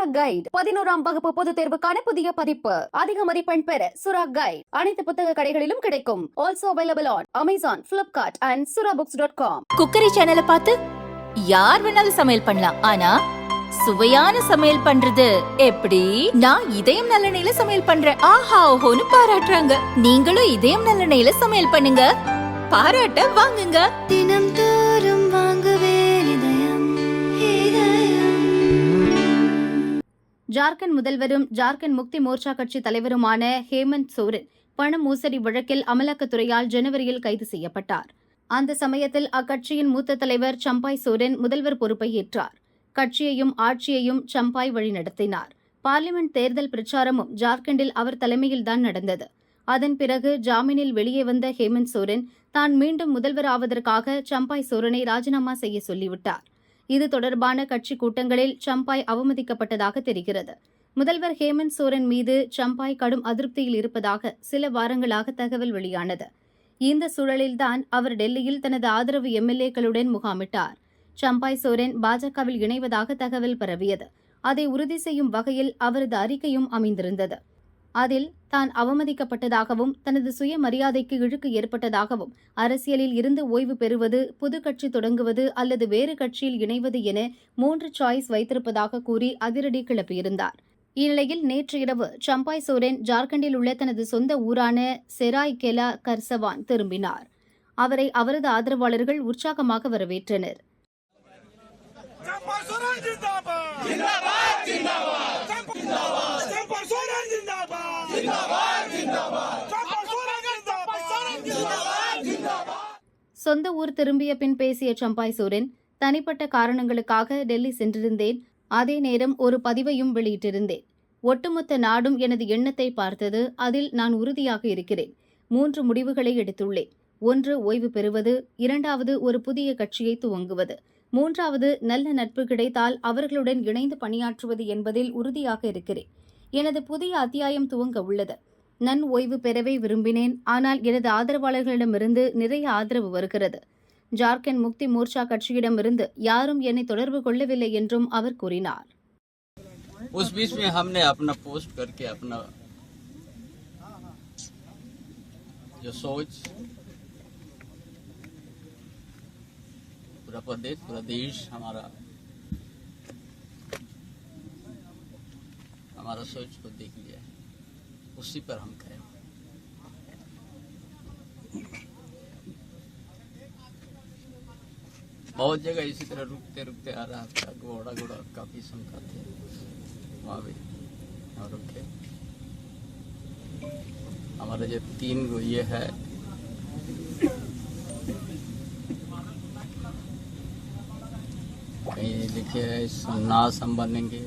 சுரா கைட் பதினோராம் வகுப்பு பொதுத் தேர்வுக்கான புதிய பதிப்பு. அதிக மதிப்பெண் பெற சுரா கைட் அனைத்து புத்தக கடைகளிலும் கிடைக்கும். Also available on Amazon Flipkart and Sura books dot com cookery சேனலை பார்த்து யார் வேணாலும் சமையல் பண்ணலாம். ஆனா சுவையான சமையல் பண்றது எப்படி? நான் இதயம் நல்லெண்ணெயில சமையல் பண்றேன். ஆஹா ஓஹோன்னு பாராட்டுறாங்க. நீங்களும் இதயம் நல்லெண்ணெயில சமையல் பண்ணுங்க. பாராட்ட வாங்குங்க. தினம் ஜார்க்கண்ட் முதல்வரும் ஜார்க்கண்ட் முக்தி மோர்ச்சா கட்சி தலைவருமான ஹேமந்த் சோரன் பண மோசடி வழக்கில் அமலாக்கத்துறையால் ஜனவரியில் கைது செய்யப்பட்டார். அந்த சமயத்தில் அக்கட்சியின் மூத்த தலைவர் சம்பாய் சோரன் முதல்வர் பொறுப்பை ஏற்றார். கட்சியையும் ஆட்சியையும் சம்பாய் வழிநடத்தினார் பார்லிமெண்ட் தேர்தல் பிரச்சாரமும் ஜார்க்கண்டில் அவர் தலைமையில்தான் நடந்தது. அதன் பிறகு ஜாமீனில் வெளியே வந்த ஹேமந்த் சோரன் தான் மீண்டும் முதல்வராவதற்காக சம்பாய் சோரனை ராஜினாமா செய்ய சொல்லிவிட்டார். இது தொடர்பான கட்சி கூட்டங்களில் சம்பாய் அவமதிக்கப்பட்டதாக தெரிகிறது. முதல்வர் ஹேமந்த் சோரன் மீது சம்பாய் கடும் அதிருப்தியில் இருப்பதாக சில வாரங்களாக தகவல் வெளியானது. இந்த சூழலில்தான் அவர் டெல்லியில் தனது ஆதரவு எம்எல்ஏக்களுடன் முகாமிட்டார். சம்பாய் சோரன் பாஜகவில் இணைவதாக தகவல் பரவியது. அதை உறுதி செய்யும் வகையில் அவரது அறிக்கையும் அமைந்திருந்தது. அதில் தான் அவமதிக்கப்பட்டதாகவும் தனது சுயமரியாதைக்கு இழுக்கு ஏற்பட்டதாகவும் அரசியலில் இருந்து ஓய்வு பெறுவது புது கட்சி தொடங்குவது அல்லது வேறு கட்சியில் இணைவது என மூன்று சாய்ஸ் வைத்திருப்பதாக கூறி அதிரடி கிளப்பியிருந்தார். இந்நிலையில் நேற்று இரவு சம்பாய் சோரன் ஜார்க்கண்டில் உள்ள தனது சொந்த ஊரான செராய் கெலா கர்சவான் திரும்பினார். அவரை அவரது ஆதரவாளர்கள் உற்சாகமாக வரவேற்றனர். சொந்த ஊர் திரும்பிய பின் பேசிய சம்பாய் சோரன் தனிப்பட்ட காரணங்களுக்காக டெல்லி சென்றிருந்தேன். அதே நேரம் ஒரு பதிவையும் வெளியிட்டிருந்தேன். ஒட்டுமொத்த நாடும் எனது எண்ணத்தை பார்த்தது அதில் நான் உறுதியாக இருக்கிறேன். மூன்று முடிவுகளை எடுத்துள்ளேன். ஒன்று ஓய்வு பெறுவது. இரண்டாவது ஒரு புதிய கட்சியை துவங்குவது. மூன்றாவது நல்ல நட்பு கிடைத்தால் அவர்களுடன் இணைந்து பணியாற்றுவது என்பதில் உறுதியாக இருக்கிறேன். எனது புதிய அத்தியாயம் துவங்க உள்ளது. நன் ஓய்வு பெறவே விரும்பினேன் ஆனால் எனது ஆதரவாளர்களிடமிருந்து நிறைய ஆதரவு வருகிறது ஜார்க்கண்ட் முக்தி மோர்ச்சா கட்சியிடமிருந்து யாரும் என்னை தொடர்பு கொள்ளவில்லை என்றும் அவர் கூறினார் उस बीच में हमने अपना पोस्ट करके अपना जो सोच पूरा प्रदेश पूरा देश हमारा हमारा सोच को देख लिया है उसी पर हम खड़े। बहुत जगह इसी तरह रुकते रुकते आ रहा था, घोड़ा घोड़ा काफ़ी संख्या थे। वहाँ भी और रुके। हमारे जो तीन गो ये है। लिखे सन्नास हम बनेंगे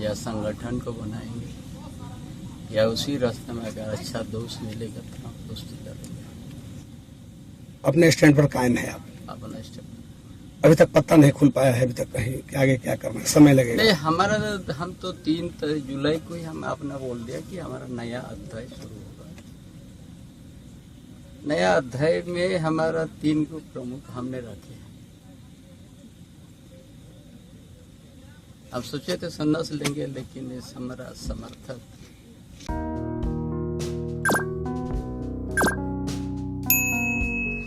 या संगठन को बनाएँगे। या उसी रास्ते में अगर अच्छा दोस्त मिलेगा तो हम दोस्ती करेंगे। अपने स्टैंड पर कायम है आप? अपना स्टेप अभी तक पत्ता नहीं खुल पाया है अभी तक कहीं कि आगे क्या करना समय लगेगा। नहीं हमारा हम तो तीन जुलाई को ही हम अपना बोल दिया कि हमारा नया अध्याय शुरू होगा। नया अध्याय में हमारा तीन को प्रमुख हमने रखे हैं। अब सोचे थे संन्यास लेंगे लेकिन हमारा समर्थक you